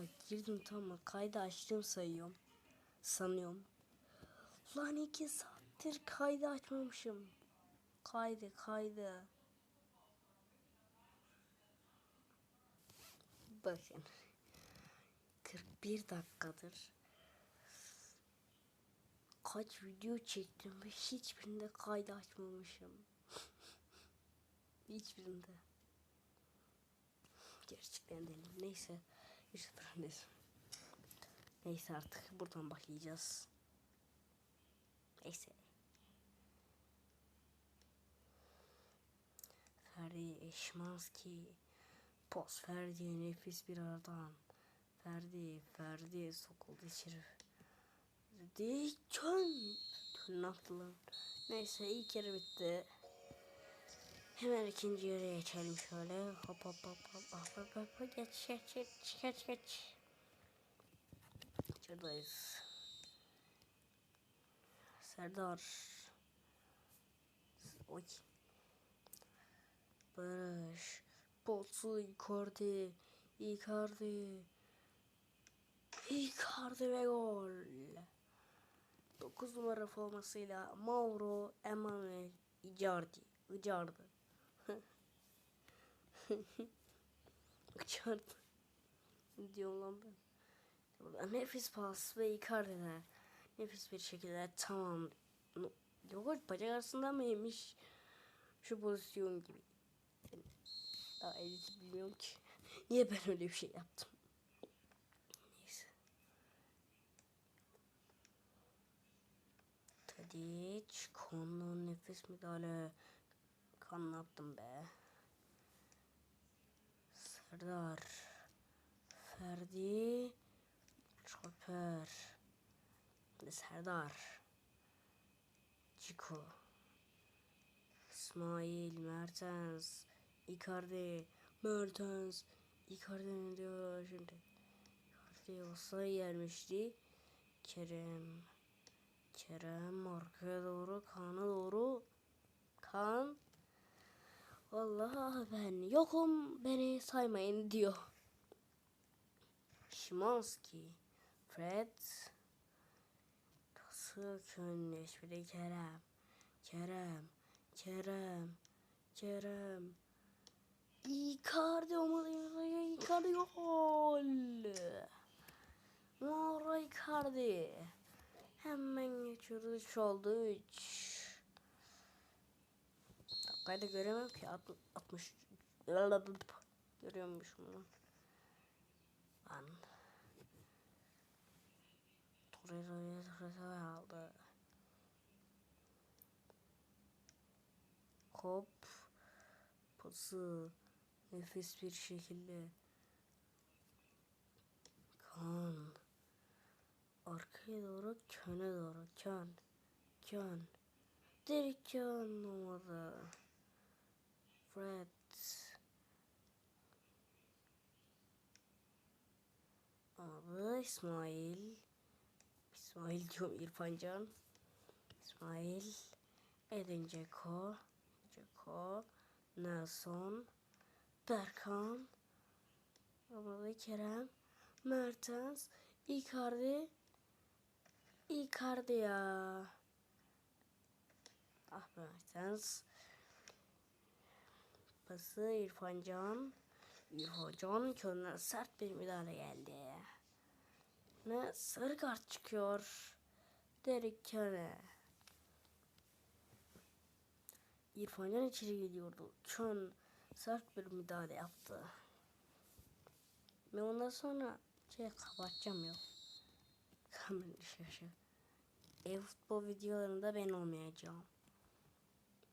Bak girdim tamam kaydı açtım sayıyorum. Sanıyorum. Lan iki saattir kaydı açmamışım. Kaydı kaydı. Bakın. 41 dakikadır. Kaç video çektim ve hiçbirinde kaydı açmamışım. Hiçbirinde. Gerçekten değilim. Neyse. İşte neyse. Neyse artık buradan başlayacağız. Neyse. Ferdi Eşmanski. Poz Ferdi nefis bir aradan. Ferdi, Ferdi sokuldu içeri. Ferdi. Kön attılar. Neyse ilk yarı bitti. Hemen ikinci yarıya geçelim şöyle. Hop hop hop hop hop hop hop hop geç geç geç geç geç. Şuradayız. Serdar. Oy. Barış. Potsu Icardi. Icardi. Icardi ve gol. 9 numara formasıyla Mauro Emanuel Icardi. Icardi. Icardi. Ne diyorum lan ben? Burada nefis pas ve Icardi'ler. Nefis bir şekilde tamam. Yok bacak arasından mı yemiş? Şu pozisyon gibi. Ben daha edit bilmiyorum ki. Niye ben öyle bir şey yaptım? Neyse. Tadic, konu nefis müdahale. Kan ne yaptım be? Serdar. Ferdi. Çöper. Serdar. Ciku. İsmail, Mertens, Icardi, Mertens, Icardi ne diyor şimdi? Icardi olsa yermişti. Kerem, Kerem arkaya doğru, Kaan'a doğru. Kaan, Vallahi ben yokum, beni saymayın diyor. Şimanski, Fred, bir de Kerem, Kerem, Kerem, Kerem. Icardi olmalı. Icardi gol. Mora Icardi. Hemen geçiyoruz. 3 oldu. 3. Dakikayı da göremem ki. Alt- 60. Görüyormuşum bunu. Lan. Torreira'ya Torreira aldı. Hop. Pası. Nefis bir şekilde. Kan. Arkaya doğru köne doğru. Kön. Kön. Direkt kön olmadı. Fred. Abi İsmail. İsmail diyorum İrfan Can. İsmail. Edin Ceko. Ceko. Nelson. Berkan. Babalı Kerem. Mertens. Icardi. Icardi ya. Ah Mertens. Pası İrfan Can. İrfan Can könüne sert bir müdahale geldi. Ne sarı kart çıkıyor. Derek Köne. İrfan Can içeri geliyordu. Kön sert bir müdahale yaptı. Ve ondan sonra şey kapatacağım yok. Kamera şaşı. E-futbol videolarında ben olmayacağım.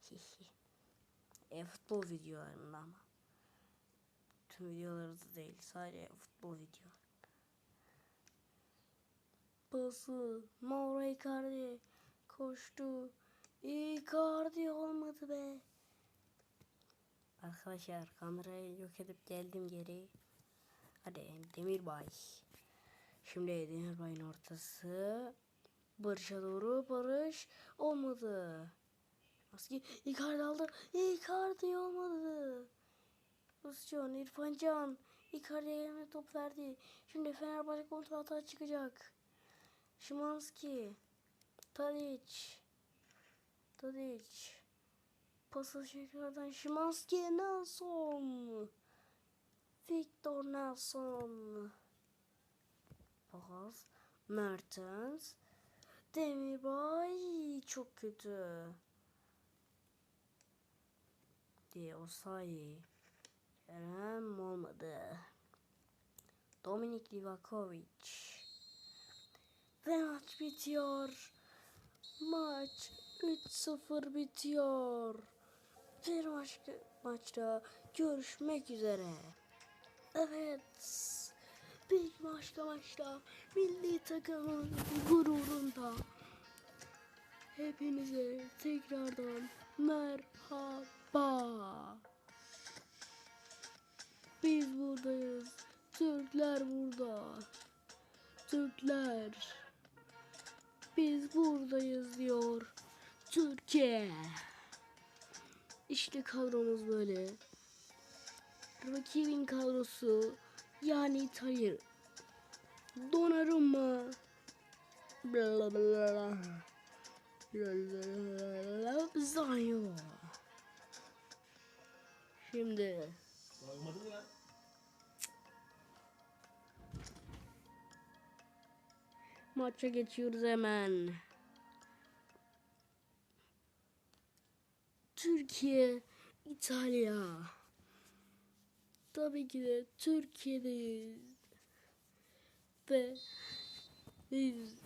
Hihi. E-futbol videolarında ama. Tüm videoları da değil. Sadece futbol video. Pası. Mauro Icardi. Koştu. Icardi olmadı be. Arkadaşlar kamerayı yok edip geldim geri. Hadi Demirbay. Şimdi Demirbay'ın ortası. Barış'a doğru Barış olmadı. Maski Icardi aldı. Icardi olmadı. Ruscan, İrfan Can. Icardi'ye yerine top verdi. Şimdi Fenerbahçe kontra atağa çıkacak. Şimanski. Tadic. Tadic. Pası tekrardan Şimanski. Nelson. Victor Nelson. Pas. Mertens. Demirbay çok kötü. Diye Osayi. Kerem olmadı. Dominik Livakovic. Ve maç bitiyor. Maç 3-0 bitiyor. Bir başka maçta görüşmek üzere. Evet. Bir başka maçta milli takımın gururunda. Hepinize tekrardan merhaba. Biz buradayız. Türkler burada. Türkler. Biz buradayız diyor. Türkiye. İşte kadromuz böyle. Rakibin kadrosu yani İtalya. Donnarumma. Bla bla bla. Zanyo. Şimdi mı ya? maça geçiyoruz hemen. Türkiye, İtalya. Tabii ki de Türkiye'deyiz. Ve biz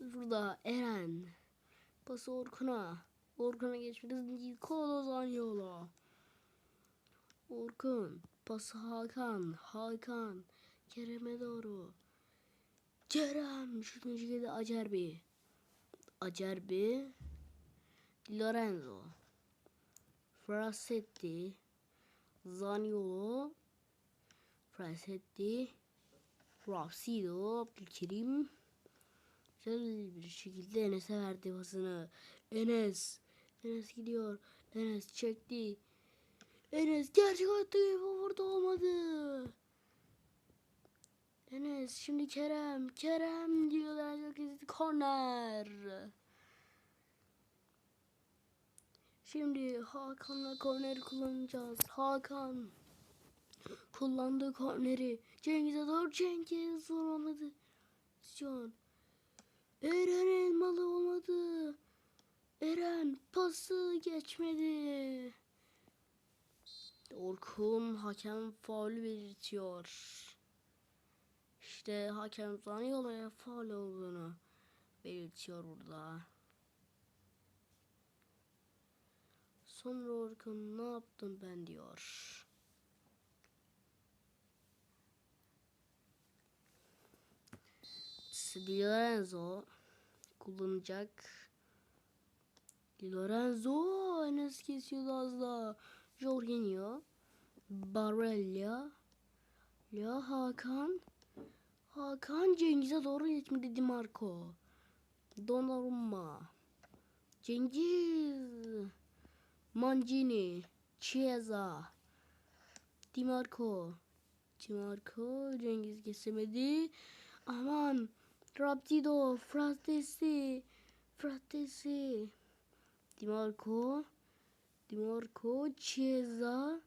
burada Eren pası Orkun'a. Orkun'a geçmeniz Nikola Zaniolo. Orkun pası Hakan. Hakan Kerem'e doğru. Kerem şutun şekilde Acerbi. Acerbi. Lorenzo. Frasetti. Zaniolo. Frasetti. Rapsido. Abdülkerim. Güzel bir şekilde Enes'e verdi pasını. Enes. Enes gidiyor. Enes çekti. Enes gerçek hayatta gibi orada olmadı. Enes şimdi Kerem. Kerem diyorlar. Herkes korner. Şimdi Hakan'la korneri kullanacağız. Hakan kullandı korneri. Cengiz'e doğru Cengiz vuramadı. Can. Eren elmalı olmadı. Eren pası geçmedi. Orkun hakem faul belirtiyor. İşte hakem Zaniolo'ya faul olduğunu belirtiyor burada. Sonra Orkun ne yaptım ben diyor. Di Lorenzo kullanacak. Di Lorenzo Enes kesiyordu az daha. Jorginho. Barella. Ya Hakan. Hakan Cengiz'e doğru geçmedi Di Marco. Donnarumma. Cengiz. Mancini. Chiesa. Di Marco. Di Marco. Cengiz kesemedi. Aman. Rapido. Fratesi. Fratesi. Di Marco. Di Marco. Chiesa.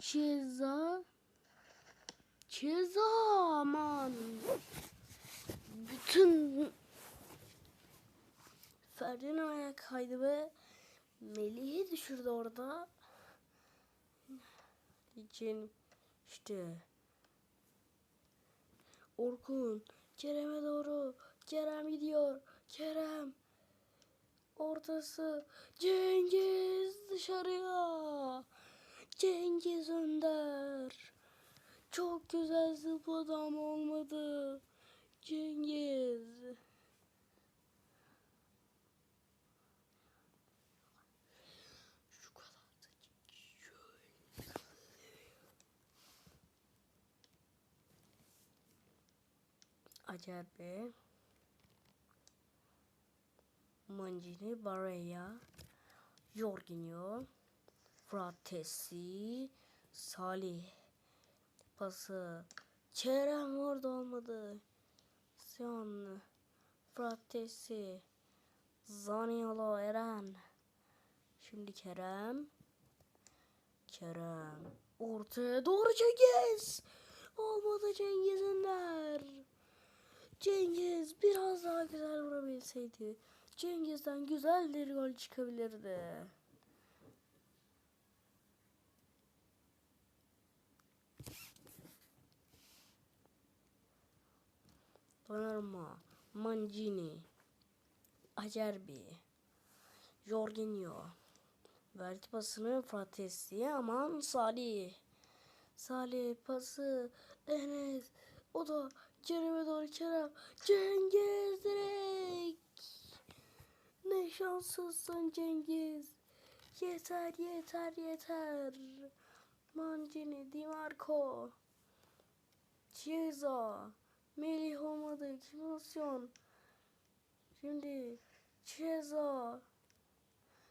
Chiesa. Chiesa. Aman. Bütün Ferdi'nin ayağı kaydı ve Melih'i düşürdü orada. için işte Orkun Kerem'e doğru Kerem gidiyor Kerem ortası Cengiz dışarıya. Cengiz Önder. Çok güzel zıpladı ama olmadı. Cengiz. Şöyle. Acerbe Mancini Barella Jorginho Fratesi Salih pası. Kerem orada olmadı. Sion. Fratesi. Zaniolo Eren. Şimdi Kerem. Kerem. Ortaya doğru Cengiz. Olmadı Cengiz'inler. Cengiz biraz daha güzel vurabilseydi. Cengiz'den güzel bir gol çıkabilirdi. Donnarumma, Mancini, Acerbi, Jorginho. Verdi pasını Fratesi'ye aman Salih. Salih pası Enes. O da Kerem'e doğru Kerem. Cengiz direkt. Ne şanslısın Cengiz. Yeter yeter yeter. Mancini, Di Marco. Chiesa. Melih olmadı. Kimosyon. Şimdi Chiesa.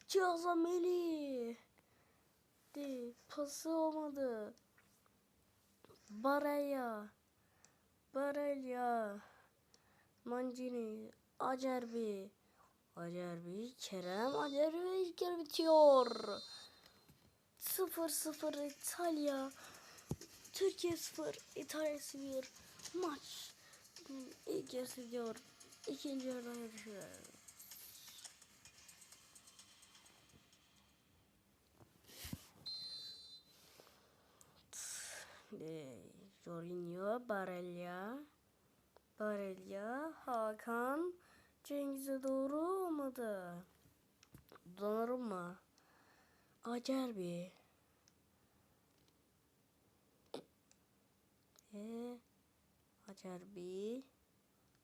Chiesa Melih. De pası olmadı. Baraya. Barella. Mancini. Acerbi. Acerbi. Kerem. Acerbi ilk yarı bitiyor. 0-0 İtalya. Türkiye 0. İtalya 0. Maç. İlk yarısı diyor. İkinci yarıda görüşürüz. Jorginho, Barella, Barella, Hakan, Cengiz'e doğru olmadı. Donnarumma, Acerbi. E, Acerbi,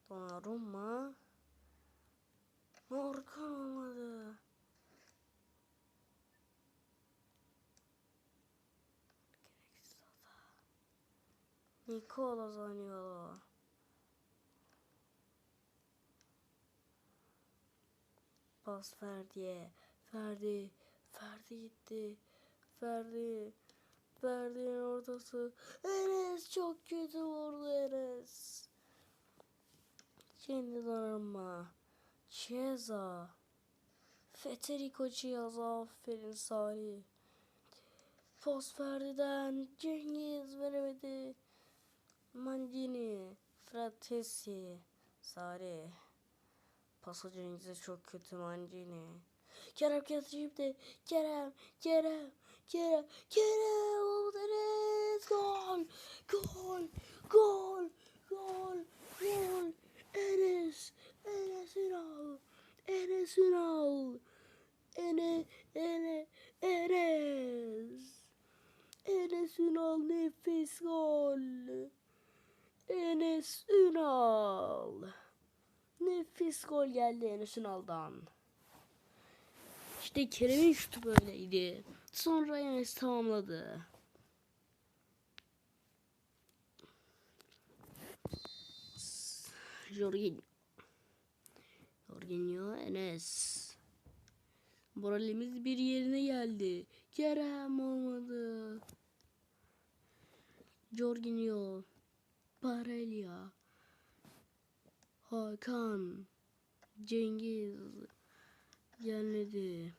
Donnarumma, Morgan olmadı. Gereksiz hata. Nikola Zaniolo. Pas Ferdi'ye. Ferdi. Ferdi gitti. Ferdi. Ferdi'nin ortası. Enes çok kötü vurdu Enes. Şimdi Donnarumma. Chiesa. Federico Chiesa. Aferin Salih. Pas Ferdi'den Cengiz veremedi. Mancini, Fratesi, Sari. Cengiz'e çok kötü Mancini. Kerem şimdi Kerem, Kerem, Kerem, Kerem Olmadı Gol, gol, gol, gol, gol. Enes, Enes Ünal, Enes Ünal. Ene, Ene, Enes. Enes Ünal nefis gol. Enes Ünal. Nefis gol geldi Enes Ünal'dan. İşte Kerem'in şutu böyleydi. Sonra Enes tamamladı. Jorginho. Jorginho Enes. Moralimiz bir yerine geldi. Kerem olmadı. Jorginho. Barella. Hakan. Cengiz. Gelmedi.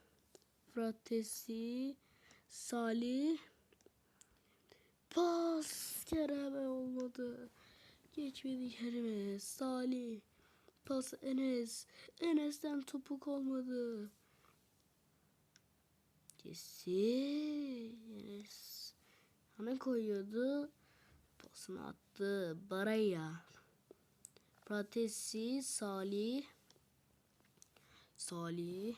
Fratesi. Salih. Pas. Kerem olmadı. Geçmedi Kerem'e. Salih. Pas Enes. Enes'ten topuk olmadı. Jesse. Enes. Yana koyuyordu. Pasını attı. Baraya. Fratesi. Salih. Salih.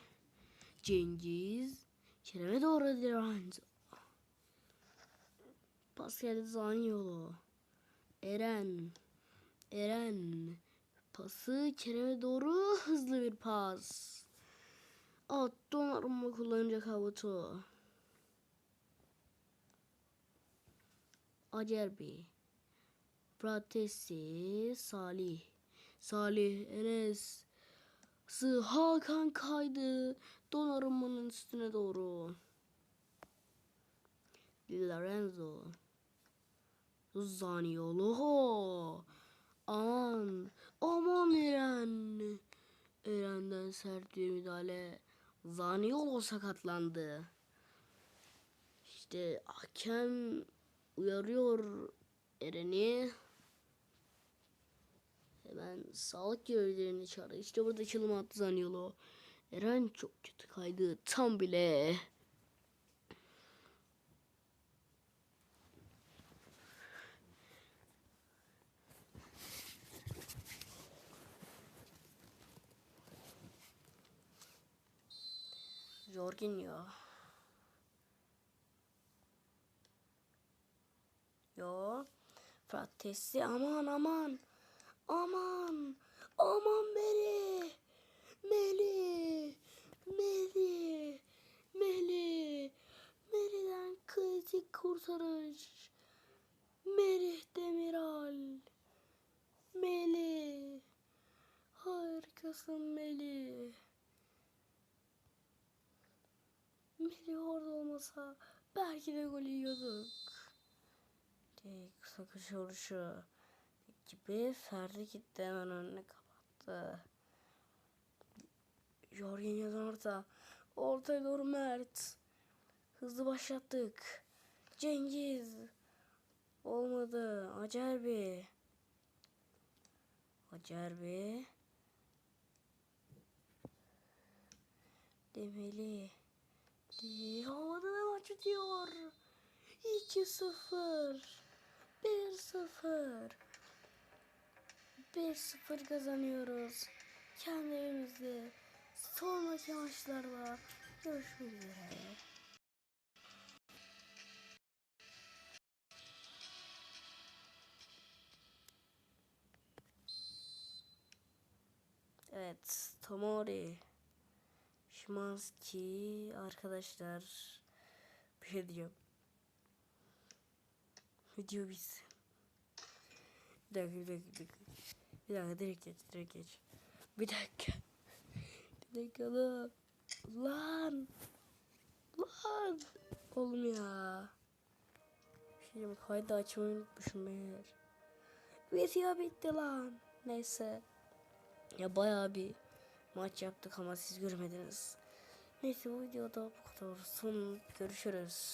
Cengiz. Kerem'e doğru Lorenzo. Pas geldi Zaniolo. Eren. Eren. Pası Kerem'e doğru hızlı bir pas. At Donnarumma kullanacak havutu. Acerbi. Pratesi. Salih. Salih. Enes. Sı Hakan kaydı. Donnarumma'nın üstüne doğru. Lorenzo. Zaniolo. Aman. Aman Eren. Eren'den sert bir müdahale. Zaniolo sakatlandı. İşte hakem uyarıyor Eren'i. Hemen sağlık görevlilerini çağırdı. İşte burada çalım attı Zaniolo. Eren çok kötü kaydı. Tam bile. Jorginho. Yo. Fratesi aman aman. Aman. Aman Meli. Meli. Meli. Meli. Meli'den kritik kurtarış. Merih Demiral. Meli. Harikasın Meli. Melih orada olmasa belki de gol yiyorduk. Diye kısa köşe vuruşu gibi Ferdi gitti hemen önüne kapattı. Jorginho'dan orta. Ortaya doğru Mert. Hızlı başlattık. Cengiz. Olmadı. Acerbi. Acerbi. Demeli. Değil. Havada ve maç bitiyor. 2-0. 1-0. 1-0 kazanıyoruz. Kendi evimizde. Sonraki maçlarda görüşmek üzere. Evet, Tomori. Şimanski arkadaşlar bir şey diyeceğim. Video biz. Bir dakika bir dakika dakika. Bir dakika direkt geç direkt geç. Bir dakika. Bir dakika lan. Lan. Lan. Oğlum ya. Bir şey kaydı açmayı unutmuşum meğer. Video bitti lan. Neyse. Ya bayağı bir maç yaptık ama siz görmediniz. Neyse bu videoda bu kadar olsun. Görüşürüz.